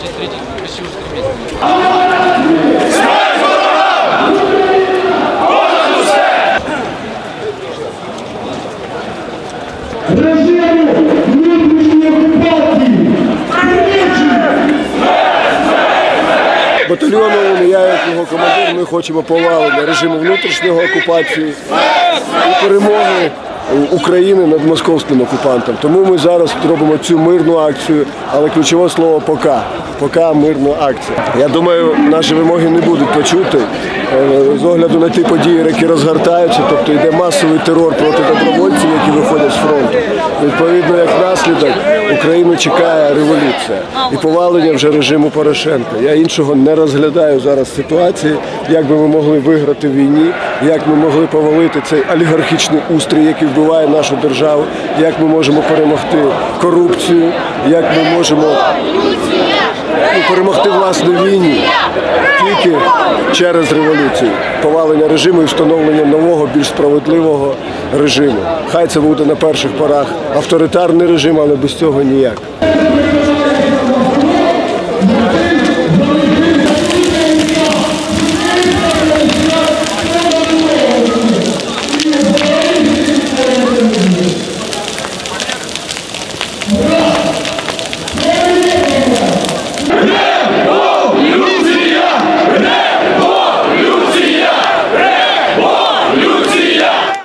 третий, я як його командир, ми хочемо повалення режиму внутрішньої окупації і перемоги України над московським окупантом. Тому ми зараз робимо цю мирну акцію, але ключове слово пока. Пока мирна акція. Я думаю, наші вимоги не будуть почути е, з огляду на ті події, які розгортаються, тобто йде масовий терор проти добровольців, які виходять з фронту. Відповідно, як наслідок Україну чекає революція і повалення вже режиму Порошенка. Я іншого не розглядаю зараз ситуації, як би ми могли виграти в війні, як ми могли повалити цей олігархічний устрій, який вбиває нашу державу, як ми можемо перемогти корупцію, як ми можемо ну, перемогти власну війні тільки через революцію, повалення режиму і встановлення нового, більш справедливого режиму. Хай це буде на перших порах авторитарний режим, але без цього ніяк.